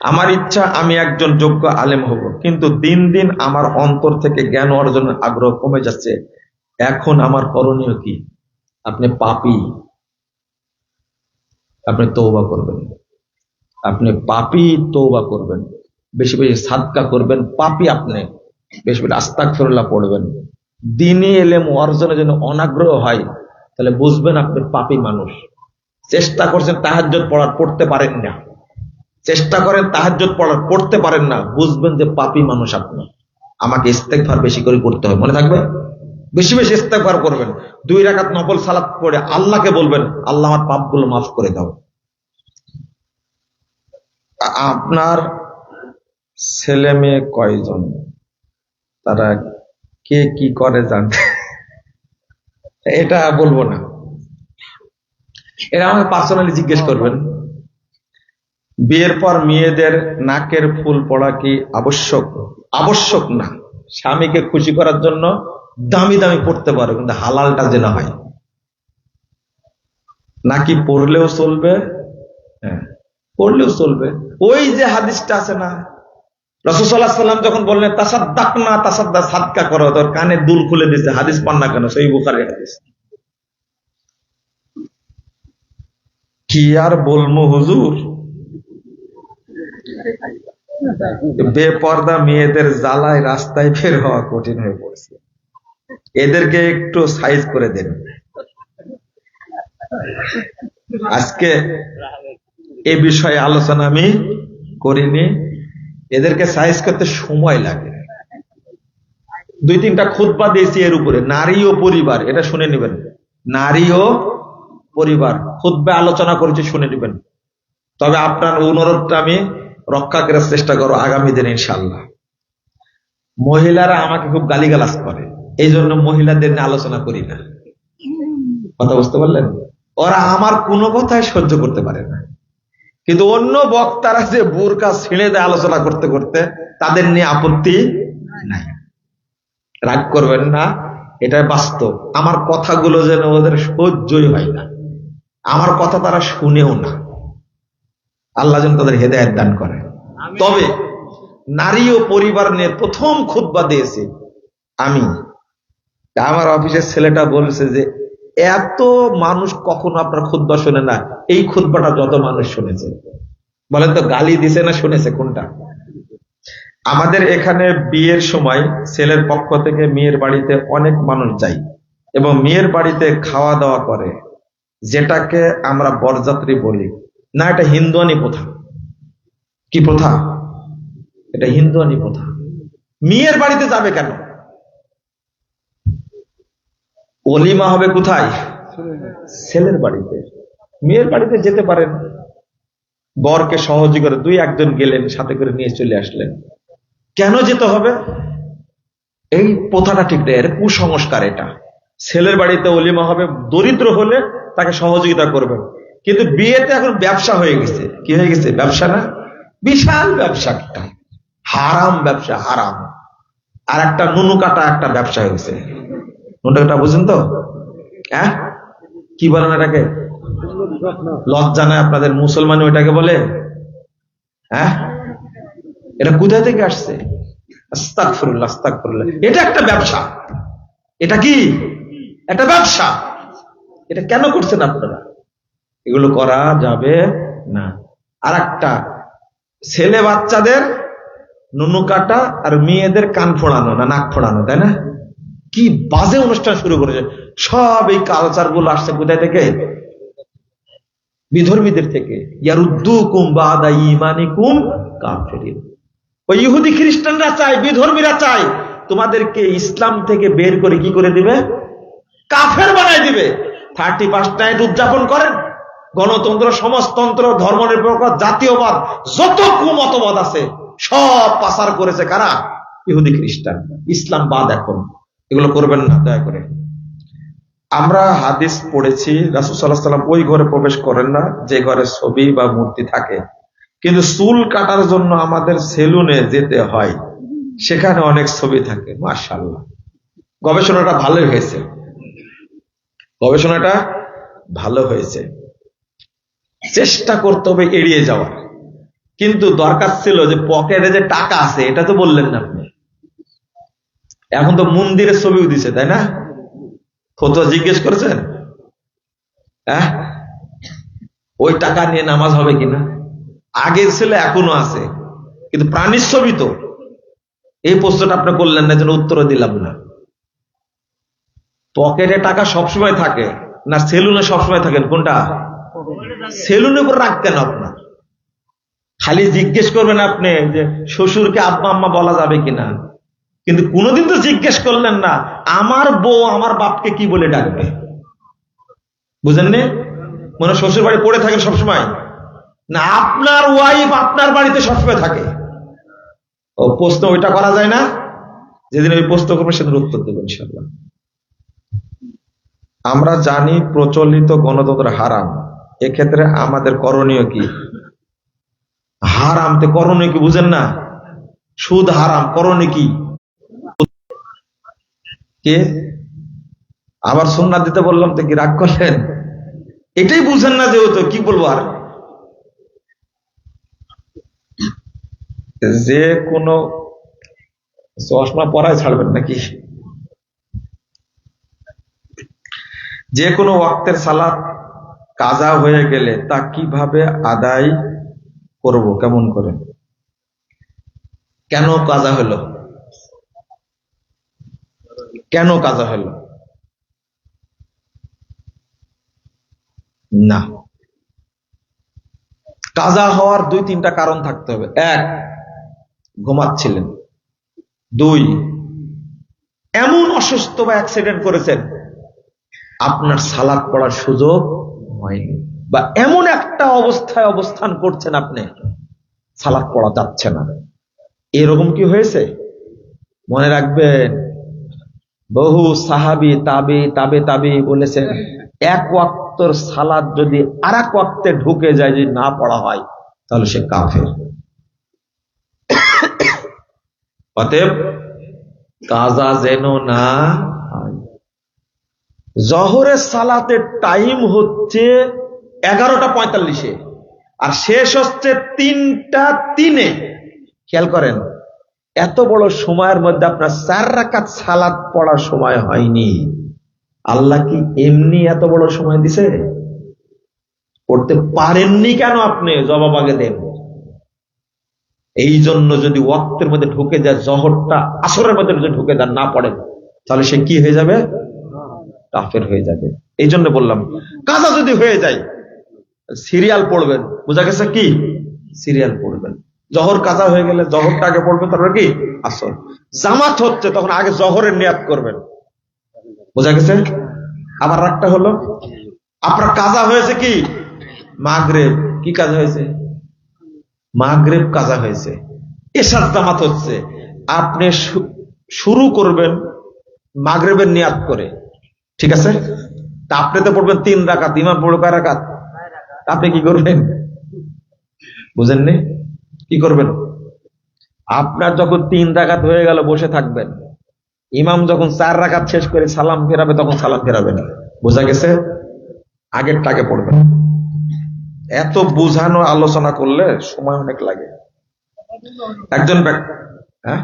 আমার ইচ্ছা, আমি একজন যোগ্য আলেম হব। কিন্তু দিন দিন আমার অন্তর থেকে জ্ঞান অর্জনের আগ্রহ কমে যাচ্ছে। এখন আমার করণীয় কি? আপনি পাপি। আপনি তৌবা করবেন। আপনি পাপি তৌবা করবেন। বেশি বেশি সাদকা করবেন। পাপি আপনি। বেশি বেশি আস্তাক পড়বেন। দিনই এলেম অর্জনের জন্য অনাগ্রহ হয়। তাহলে বুঝবেন আপনি পাপি মানুষ। চেষ্টা করছেন তাহাজ্জত পড়ার, পড়তে পারেন না। চেষ্টা করেন তাহাজ্জত পড়ার। পড়তে পারেন না, বুঝবেন যে পাপি মানুষ আপনি। আমাকে ইস্তেকভার বেশি করে করতে হবে, মনে থাকবে? বেশি বেশি ইস্তেকভার করবেন। দুই রাকাত নফল সালাত পড়ে আল্লাহকে বলবেন, আল্লাহ আমার পাপগুলো মাফ করে দাও। আপনার ছেলে মেয়ে কয়জন? তারা কে কি করে জান? এটা বলব না। এটা আমাকে পার্সোনালি জিজ্ঞেস করবেন। বিয়ের পর মেয়েদের নাকের ফুল পড়া কি আবশ্যক? আবশ্যক না। স্বামীকে খুশি করার জন্য দামি দামি পড়তে পারো, কিন্তু হালালটা যেন হয়। নাকি পড়লেও চলবে? হ্যাঁ পড়লেও চলবে। ওই যে হাদিসটা আছে না রসুসাল্লাহ যখন বললেন তাসাদ্দাক না তাসাদ্দা, সাদকা করো, তোর কানে দুল খুলে দিচ্ছে হাদিস পান না কেন? সেই বুখারি হাদিস। কি আর বলব হুজুর? বেপর্দা মেয়েদের জ্বালায় রাস্তায় বের হওয়া কঠিন হয়ে পড়ছে। এদেরকে একটু সাইজ করে দেন। আজকে এ বিষয়ে আলোচনা আমি করিনি। এদেরকে সাইজ করতে সময় লাগে। দুই তিনটা খুতবা দিয়েছি এর উপরে। নারী ও পরিবার, এটা শুনে নেবেন। নারী ও পরিবার, খুতবে আলোচনা করেছি শুনে নেবেন। তবে আপনার অনুরোধটা আমি রক্ষা করার চেষ্টা করো আগামী দিনে ইনশাল্লাহ মহিলারা আমাকে খুব গালিগালাজ করে। এই জন্য মহিলাদের নিয়ে আলোচনা করি না। কথা বুঝতে পারলেন? ওরা আমার কোনো কথাই সহ্য করতে পারে না। কিন্তু অন্য বক্তারা যে বোরকা ছিঁড়ে দেয় আলোচনা করতে করতে, তাদের নিয়ে আপত্তি নাই। রাগ করবেন না, এটা বাস্তব। আমার কথাগুলো যেন ওদের সহ্যই হয় না। আমার কথা তারা শুনেও না। আল্লাহ যেন তাদের হেদায়ত দান করে। তবে নারী ও পরিবার নিয়ে প্রথম খুতবা দিয়েছে আমি। আমার অফিসের ছেলেটা বলছে যে এত মানুষ কখনো আপনার খুতবা শোনে না। এই খুতবাটা যত মানুষ শুনেছে। বলেন তো গালি দিছে না শুনেছে কোনটা? আমাদের এখানে বিয়ের সময় ছেলের পক্ষ থেকে মেয়ের বাড়িতে অনেক মানুষ যায় এবং মেয়ের বাড়িতে খাওয়া দাওয়া করে যেটাকে আমরা বরযাত্রী বলি। না, এটা হিন্দুয়ানি প্রথা। কি প্রথা? এটা হিন্দুয়ানি প্রথা। মেয়ের বাড়িতে যাবে কেন? অলিমা হবে কোথায়? ছেলের বাড়িতে। মেয়ের বাড়িতে যেতে পারেন। বরকে সহজে করে দুই, একজন গেলেন, সাথে করে নিয়ে চলে আসলেন। কেন যেতে হবে? এই প্রথাটা ঠিক নেই কুসংস্কার এটা। ছেলের বাড়িতে অলিমা হবে, দরিদ্র হলে তাকে সহযোগিতা করবেন। কিন্তু বিয়েতে এখন ব্যবসা হয়ে গেছে। কি হয়ে গেছে? ব্যবসা না? বিশাল ব্যবসা একটা। হারাম ব্যবসা, হারাম। আর একটা নুনু কাটা একটা ব্যবসা হয়ে গেছে। নুনু কাটা বুঝেন তো? হ্যাঁ? কি বলেন এটাকে? লজ্জা নয় আপনাদের মুসলমান ওইটাকে বলে। হ্যাঁ? এটা কোথায় থেকে আসছে? এটা একটা ব্যবসা। এটা কি? একটা ব্যবসা। এটা কেন করছেন আপনারা? এগুলো করা যাবে না। আর একটা ছেলে বাচ্চাদের নুনু কাটা আর মেয়েদের কান ফোড়ানো না, নাক ফোড়ানো, তাই না? কি বাজে অনুষ্ঠান শুরু করেছে। সব এই কালচারগুলো আসছে কোথায় থেকে? বিধর্মীদের থেকে। ইয়ারুদ্দু কুম ওই ইহুদি খ্রিস্টানরা চায়, বিধর্মীরা চায়, তোমাদেরকে ইসলাম থেকে বের করে কি করে দিবে? কাফের বানায় দিবে। থার্টি নাইট উদযাপন করেন। গণতন্ত্র, সমাজতন্ত্র, ধর্মনিরপেক্ষ, জাতীয়বাদ, যত কুমতবাদ আছে, সব পাসার করেছে কারা? ইহুদি খ্রিস্টান। ইসলাম বাদ এখন। এগুলো করবেন না, দয়া করে। আমরা হাদিস পড়েছি রাসুসাল্লাহ সাল্লাম ওই ঘরে প্রবেশ করেন না, যে ঘরে ছবি বা মূর্তি থাকে। কিন্তু চুল কাটার জন্য আমাদের সেলুনে যেতে হয়, সেখানে অনেক ছবি থাকে মাশাল্লাহ গবেষণাটা ভালোই হয়েছে। গবেষণাটা ভালো হয়েছে। চেষ্টা করতে হবে এড়িয়ে যাওয়ার। কিন্তু দরকার ছিল যে পকেটে যে টাকা আছে, এটা তো বললেন না আপনি। এখন তো মন্দিরের ছবিও দিছে, তাই না? ফতুয়া জিজ্ঞেস করেছেন? হ্যাঁ? ওই টাকা নিয়ে নামাজ হবে কিনা? আগের ছিল এখনও আছে, কিন্তু প্রাণীর ছবি তো। এই প্রশ্নটা আপনি করলেন না যেন উত্তর দিলাম না। পকেটে টাকা সবসময় থাকে, না সেলুনে সবসময় থাকেন, কোনটা? সেলুনে উপর রাখতেন আপনার? খালি জিজ্ঞেস করবেন আপনি যে শ্বশুরকে আব্বা আম্মা বলা যাবে কিনা। কিন্তু কোনোদিন তো জিজ্ঞেস করলেন না, আমার বউ আমার বাপকে কি বলে ডাকবে? বুঝেননি? মনে শ্বশুর বাড়ি পড়ে থাকেন সবসময়? না, আপনার ওয়াইফ আপনার বাড়িতে সবসময় থাকে। ও প্রশ্ন ওইটা করা যায় না? যেদিন ওই প্রশ্ন করবে সেদিন উত্তর দেবেন ইনশাল্লাহ আমরা জানি প্রচলিত গণতন্ত্র হারাম। এক্ষেত্রে আমাদের করণীয় কি? হারাম, তে করণীয় কি বুঝেন না? সুদ হারাম, করণীয় কি? কে? আবার সোমনাথ দিতে বললাম তো কি রাগ করলেন? এটাই বুঝেন না যেহেতু, কি বলব আর? যে কোনো চশমা পরায় ছাড়বেন নাকি? যে কোনো ওয়াক্তের সালাত কাজা হয়ে গেলে তা কীভাবে আদায় করব? কেমন করে? কেন কাজা হলো? কেন কাজা হলো? না। কাজা হওয়ার দুই তিনটা কারণ থাকতে হবে। এক, ঘুমাচ্ছিলেন। দুই, এমন অসুস্থ বা অ্যাক্সিডেন্ট করেছেন, আপনার সালাদ পড়ার সুযোগ হয়নি। বা এমন একটা অবস্থায় অবস্থান করছেন আপনি, সালাদ পড়া যাচ্ছে না। এরকম কি হয়েছে? মনে রাখবেন, বহু সাহাবি, তাবি, তাবে, তাবি বলেছেন, এক ওয়াক্তর সালাদ যদি আর এক ওয়াক্তে ঢুকে যায়, যদি না পড়া হয়, তাহলে সে কাফের। অতএব, কাজা যেন না হয়। জহরের সালাতের টাইম হচ্ছে এগারোটা পঁয়তাল্লিশে আর শেষ হচ্ছে তিনটা তিনে। খেয়াল করেন, এত বড় সময়ের মধ্যে আপনার চার রাকাত সালাদ পড়ার সময় হয়নি। আল্লাহ কি এমনি এত বড় সময় দিছে? পড়তে পারেননি কেন আপনি? জবাব আগে দেন। এই জন্য যদি ওয়াক্তের মধ্যে ঢুকে যায়, জহরটা আসরের মধ্যে যদি ঢুকে যান না পড়েন, তাহলে সে কি হয়ে যাবে? কাফের হয়ে যাবে। এই জন্য বললাম, কাজা যদি হয়ে যায়, সিরিয়াল পড়বেন। বোঝা গেছে কি? সিরিয়াল পড়বেন। জহর কাজা হয়ে গেলে জহরটা আগে পড়বেন তারপর কি? আসর। জামাত হচ্ছে তখন আগে জহরের নিয়াত করবেন। বোঝা গেছে? আবার রাগটা হলো। আপনার কাজা হয়েছে কি? মাগরেব। কি কাজ হয়েছে? মাগরেব কাজা হয়েছে। এসার জামাত হচ্ছে। আপনি শুরু করবেন মাগরেবের নিয়াত করে। ঠিক আছে? তা আপনি তো পড়বেন তিন রাকাত, ইমাম পড়বে কয় রাকাত? তা আপনি কি করবেন? বুঝেননি? কি করবেন? আপনার যখন তিন রাকাত হয়ে গেল, বসে থাকবেন। ইমাম যখন চার রাকাত শেষ করে সালাম ফেরাবে, তখন সালাম ফেরাবেন বোঝা গেছে? আগের টাকে পড়বেন। এত বুঝানো আলোচনা করলে সময় অনেক লাগে। একজন ব্যক্তি হ্যাঁ?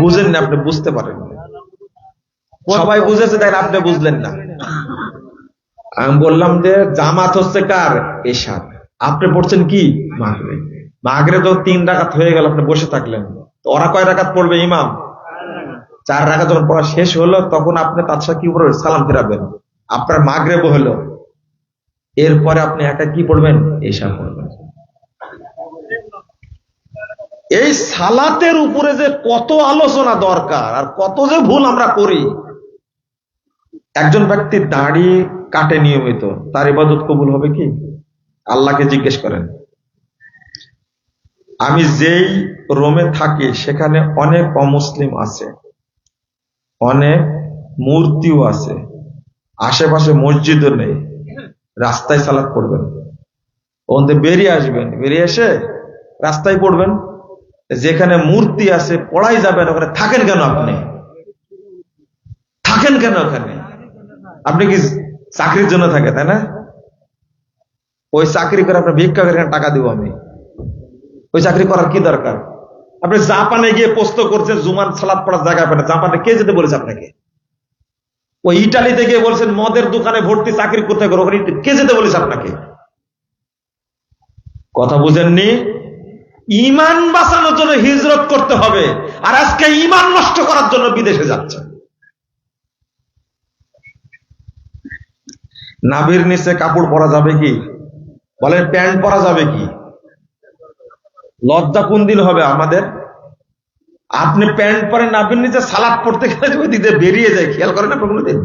বুঝেন না, আপনি বুঝতে পারেন সবাই বুঝেছে আপনি বুঝলেন না। আমি বললাম যে, জামাত হচ্ছে কার? আপনি পড়ছেন কি? মাগরে। মাগরে তো তিন রাকাত হয়ে গেল, আপনি বসে থাকলেন। ওরা কয় রাকাত পড়বে, ইমাম? চার রাকাত যখন পড়া শেষ হলো, তখন আপনি তার সাথে কি পড়বেন সালাম ফেরাবেন? আপনার মাগরেব হলো। এরপরে আপনি একা কি পড়বেন? এশা পড়বেন। এই সালাতের উপরে যে কত আলোচনা দরকার আর কত যে ভুল আমরা করি। একজন ব্যক্তি দাড়ি কাটে নিয়মিত, তার ইবাদত কবুল হবে কি? আল্লাহকে জিজ্ঞেস করেন। আমি যেই রোমে থাকি, সেখানে অনেক অমুসলিম আছে, অনেক মূর্তিও আছে, আশেপাশে মসজিদও নেই। রাস্তায় সালাত পড়বেন। ওখান থেকে বেরিয়ে আসবেন। বেরিয়ে এসে রাস্তায় পড়বেন। যেখানে মূর্তি আছে, পড়াই যাবেন, ওখানে থাকেন কেন আপনি? থাকেন কেন ওখানে? আপনি কি চাকরির জন্য থাকে, তাই না? ওই চাকরি করে আপনার ভিক্ষা করে টাকা দিব আমি। ওই চাকরি করার কি দরকার? আপনি জাপানে গিয়ে পোস্ত করছেন জুমান সালাদ পড়ার জায়গা পাবেন জাপানে কে যেতে বলেছে আপনাকে? ওই ইটালিতে গিয়ে বলছেন মদের দোকানে ভর্তি চাকরি করতে করো ওখানে কে যেতে বলেছে আপনাকে? কথা বুঝেননি? ইমান বাঁচানোর জন্য হিজরত করতে হবে আর আজকে ইমান নষ্ট করার জন্য বিদেশে যাচ্ছে। নাভির নিচে কাপড় পরা যাবে কি? বলেন প্যান্ট পরা যাবে কি? লজ্জা কোন দিন হবে আমাদের? আপনি প্যান্ট পরে নাভির নিচে সালাদ পড়তে গেলে ওই বেরিয়ে যায়, খেয়াল করেন আপনি কোনোদিন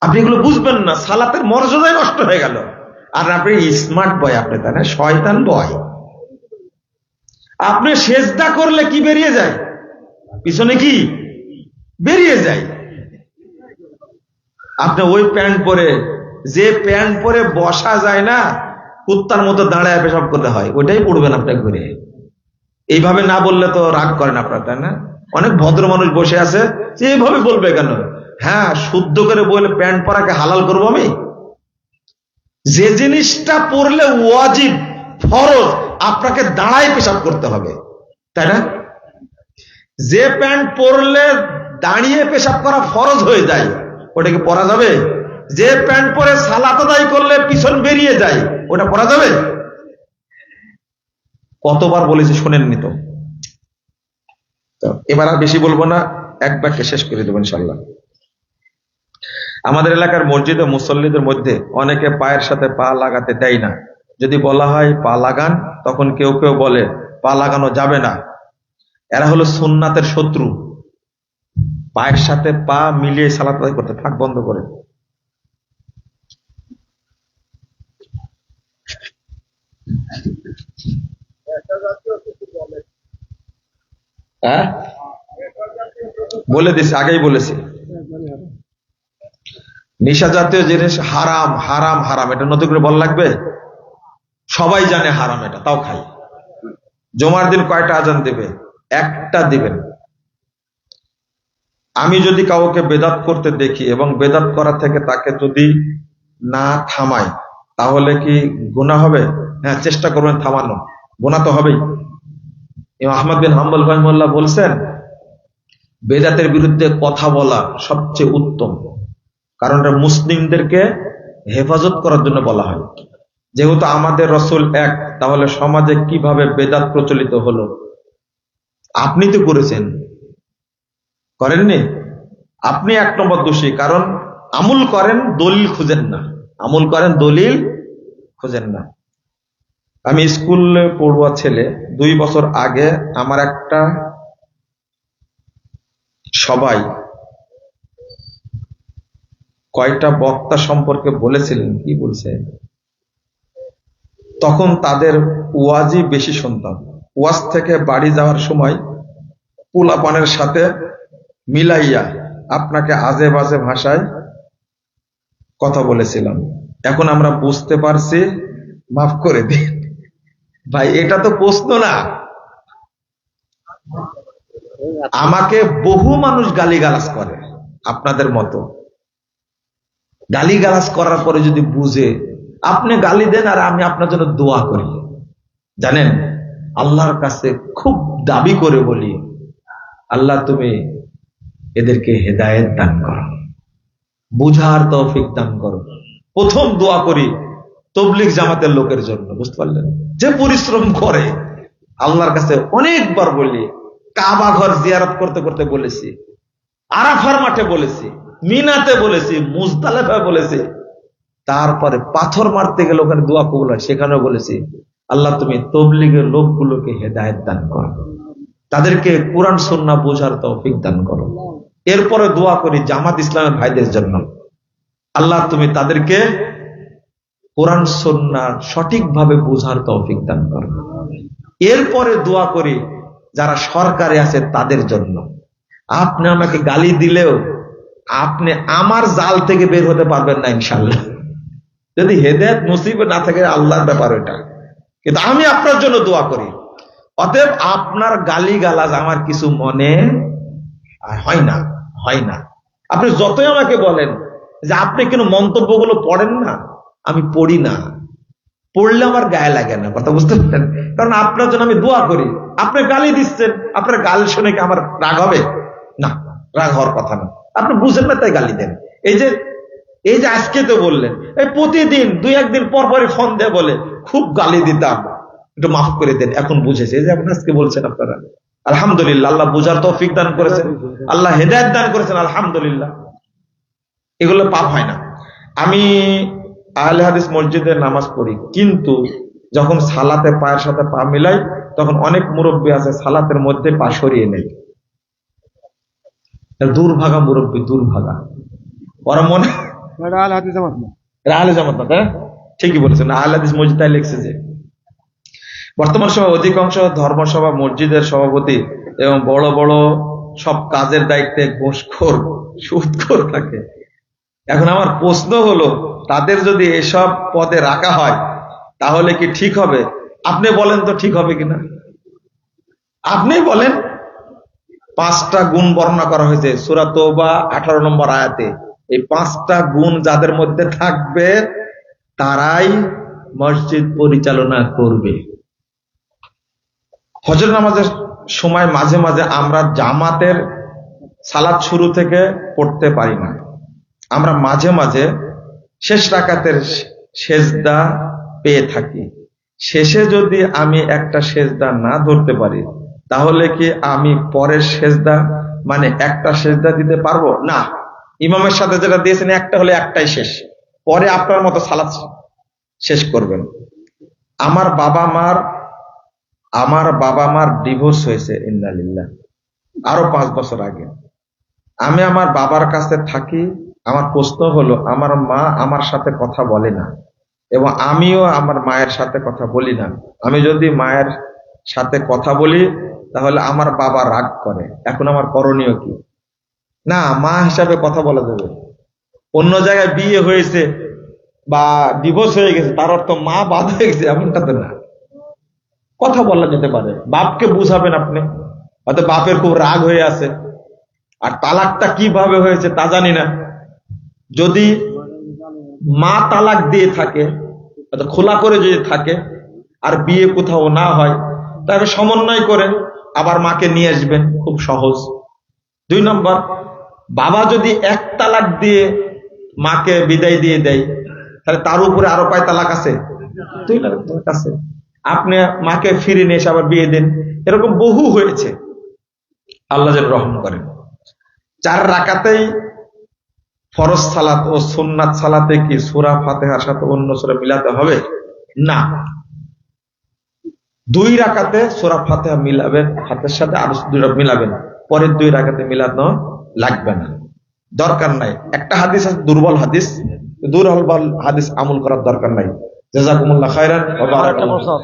আপনি এগুলো বুঝবেন না, সালাতের মর্যাদাই নষ্ট হয়ে গেল। আর আপনি স্মার্ট বয় আপনি না? শয়তান বয় আপনি সেজদা করলে কি বেরিয়ে যায়? পিছনে কি? বেরিয়ে যায়। আপনি ওই প্যান্ট পরে, যে প্যান্ট পরে বসা যায় না, কুত্তার মতো দাঁড়ায় পেশাব করতে হয় ওটাই পড়বেন আপনার ঘুরে। এইভাবে না বললে তো রাগ করেন আপনার, তাই না? অনেক ভদ্র মানুষ বসে আছে, যে এইভাবে বলবে কেন? হ্যাঁ শুদ্ধ করে বলে প্যান্ট পরাকে হালাল করব আমি? যে জিনিসটা পড়লে ওয়াজিব, ফরজ, আপনাকে দাঁড়ায় পেশাব করতে হবে, তাই না? যে প্যান্ট পরলে দাঁড়িয়ে পেশাব করা ফরজ হয়ে যায় ওটাকে পরা যাবে? যে প্যান্ট পরে সালাত করলে পিছন বেরিয়ে যায়, ওটা পরা যাবে? কতবার বলেছি শোনেননি তো। এবার আর বেশি বলব না, এক বাক্যে শেষ করে দেবো ইনশাল্লাহ আমাদের এলাকার মসজিদ ও মুসল্লিদের মধ্যে অনেকে পায়ের সাথে পা লাগাতে দেয় না। যদি বলা হয় পা লাগান, তখন কেউ কেউ বলে, পা লাগানো যাবে না। এরা হলো সুন্নাতের শত্রু। পায়ের সাথে পা মিলিয়ে সালাত করতে থাক বন্ধ করে। হ্যাঁ? বলে দিছি, আগেই বলেছি। নেশা জাতীয় জিনিস হারাম হারাম হারাম। এটা নতুন করে বল লাগবে? সবাই জানে হারাম এটা, তাও খাই। জমার দিন কয়টা আজান দেবে? একটা দিবেন। আমি যদি কাউকে বেদাত করতে দেখি এবং বেদাত করা থেকে তাকে যদি না থামাই, তাহলে কি গুণা হবে? হ্যাঁ চেষ্টা করবেন থামানো গুণা তো হবেই। আহমদ বিন হাম্বল রহমুল্লাহ বলছেন, বেদাতের বিরুদ্ধে কথা বলা সবচেয়ে উত্তম। কারণ এটা মুসলিমদেরকে হেফাজত করার জন্য বলা হয়। যেহেতু আমাদের রসুল এক, তাহলে সমাজে কীভাবে বেদাত প্রচলিত হলো? আপনি তো করেছেন। করেননি? আপনি এক নম্বর দোষী, কারণ আমুল করেন, দলিল খুঁজেন না। আমুল করেন, দলিল খুঁজেন না। আমি স্কুলে পড়ুয়া ছেলে, দুই বছর আগে আমার একটা সবাই কয়টা বক্তা সম্পর্কে বলেছিলেন, কি বলছে? তখন তাদের ওয়াজি বেশি শুনতাম। ওয়াজ থেকে বাড়ি যাওয়ার সময় পোলাপানের সাথে মিলাইয়া আপনাকে আজে বাজে ভাষায় কথা বলেছিলাম। এখন আমরা বুঝতে পারছি, মাফ করে দিন। ভাই, এটা তো প্রশ্ন না। আমাকে বহু মানুষ গালিগালাজ করে আপনাদের মতো। গালিগালাজ করার পরে যদি বুঝে, আপনি গালি দেন আর আমি আপনার জন্য দোয়া করি। জানেন, আল্লাহর কাছে খুব দাবি করে বলি, আল্লাহ তুমি এদেরকে হেদায়েত দান করো। বুঝার তৌফিক দান করো। প্রথম দোয়া করি তবলিক জামাতের লোকের জন্য, বুঝতে পারলেন? যে পরিশ্রম করে, আল্লাহর কাছে অনেকবার বলি, কাবা ঘর জিয়ারত করতে করতে বলেছি, আরাফার মাঠে বলেছি, মিনাতে বলেছি, মুজদালেফায় বলেছি, তারপরে পাথর মারতে গেলে ওখানে দোয়া কবুল হয়, সেখানেও বলেছি, আল্লাহ তুমি তবলিগের লোকগুলোকে হেদায়ত দান করো। তাদেরকে কোরআন সন্না বোঝার তৌফিক দান করো। এরপরে দোয়া করি জামাত ইসলামের ভাইদের জন্য। আল্লাহ তুমি তাদেরকে কোরআন সন্না সঠিকভাবে বোঝার তৌফিক দান করো। এরপরে দোয়া করি, যারা সরকারে আছে তাদের জন্য। আপনি আমাকে গালি দিলেও আপনি আমার জাল থেকে বের হতে পারবেন না ইনশাল্লাহ যদি হেদায়ত নসিবে না থাকে, আল্লাহর ব্যাপার ওটা কিন্তু আমি আপনার জন্য দোয়া করি। অতএব আপনার গালি গালাজ আমার কিছু মনে হয় না হয় না। আপনি যতই আমাকে বলেন যে আপনি কেন মন্তব্যগুলো পড়েন না আমি পড়ি না। পড়লে আমার গায়ে লাগে না, কথা বুঝতে পারেন কারণ আপনার জন্য আমি দোয়া করি। আপনি গালি দিচ্ছেন, আপনার গাল শুনে কি আমার রাগ হবে? না, রাগ হওয়ার কথা না। আপনি বুঝেন না, তাই গালি দেন। এই যে এই যে আজকে তো বললেন, এই প্রতিদিন দুই একদিন পর পরই ফোন দেয় বলে, খুব গালি দিতাম। একটু মাফ করে দেন, এখন বুঝেছে। এই যে আপনি আজকে বলছেন আপনারা। আলহামদুলিল্লাহ, আল্লাহ বুঝার তৌফিক দান করেছেন। আল্লাহ হেদায়ত দান করেছেন, আলহামদুলিল্লাহ। এগুলো পাপ হয় না। আমি আহলে হাদিস মসজিদে নামাজ পড়ি। কিন্তু যখন সালাতে পায়ের সাথে পা মিলাই তখন অনেক মুরব্বী আছে সালাতের মধ্যে পা সরিয়ে নেই দুর্ভাগা মুরব্বী দুর্ভাগা। ওরা মনে আহলে জামাত না? ঠিকই বলেছেন আহলে হাদিস মসজিদ তাই লিখছে যে বর্তমান সময় অধিকাংশ ধর্মসভা মসজিদের সভাপতি এবং বড় বড় সব কাজের দায়িত্বে ঘুষখোর সুদখোর থাকে। এখন আমার প্রশ্ন হলো, তাদের যদি এসব পদে রাখা হয়, তাহলে কি ঠিক হবে? আপনি বলেন তো ঠিক হবে কিনা? আপনি বলেন। পাঁচটা গুণ বর্ণনা করা হয়েছে সুরা তৌবা আঠারো নম্বর আয়াতে। এই পাঁচটা গুণ যাদের মধ্যে থাকবে, তারাই মসজিদ পরিচালনা করবে। হজর নামাজের সময় মাঝে মাঝে আমরা জামাতের সালাদ শুরু থেকে পড়তে পারি না। আমরা মাঝে মাঝে শেষ রাকাতের সেজদা পেয়ে থাকি। শেষে যদি আমি একটা সেজদা না ধরতে পারি, তাহলে কি আমি পরের সেজদা মানে একটা সেজদা দিতে পারব? না। ইমামের সাথে যেটা দিয়েছেন, একটা হলে একটাই শেষ। পরে আপনার মতো সালাদ শেষ করবেন। আমার বাবা মার, আমার বাবা মার ডিভোর্স হয়েছে, ইন্নালিল্লাহ। আরও পাঁচ বছর আগে। আমি আমার বাবার কাছে থাকি আমার প্রশ্ন হলো, আমার মা আমার সাথে কথা বলে না এবং আমিও আমার মায়ের সাথে কথা বলি না। আমি যদি মায়ের সাথে কথা বলি, তাহলে আমার বাবা রাগ করে। এখন আমার করণীয় কি? না, মা হিসাবে কথা বলা যাবে। অন্য জায়গায় বিয়ে হয়েছে বা ডিভোর্স হয়ে গেছে, তার অর্থ মা বাদ হয়ে গেছে, এমনটা তো না। কথা বলা যেতে পারে। বাপকে বুঝাবেন আপনি। হয়তো বাপের খুব রাগ হয়ে আছে। আর তালাকটা কীভাবে হয়েছে তা জানি না। যদি মা তালাক দিয়ে থাকে খোলা করে যদি থাকে, আর বিয়ে কোথাও না হয়, তাহলে সমন্বয় করে আবার মাকে নিয়ে আসবেন, খুব সহজ। দুই নম্বর, বাবা যদি এক তালাক দিয়ে মাকে বিদায় দিয়ে দেয়, তাহলে তার উপরে আরও পায় তালাক আছে? দুই তালাক আছে। আপনি মাকে ফিরে নিয়ে এসে আবার বিয়ে দেন, এরকম বহু হয়েছে। আল্লাহ যেন রহম করেন। চার রাকাতেই ফরজ সালাত ও সুন্নাত সালাতে কি সুরা ফাতেহার সাথে অন্য সুরা মিলাতে হবে? না। দুই রাকাতে সুরা ফাতেহা মিলাবেন হাতের সাথে আরও দুই রাকাত মিলাবেন পরের দুই রাকাতে মিলানো লাগবে না। দরকার নাই। একটা হাদিস আছে, দুর্বল হাদিস। দুর্বল হাদিস আমল করার দরকার নাই। জাজাকুমুল্লাহ খায়রান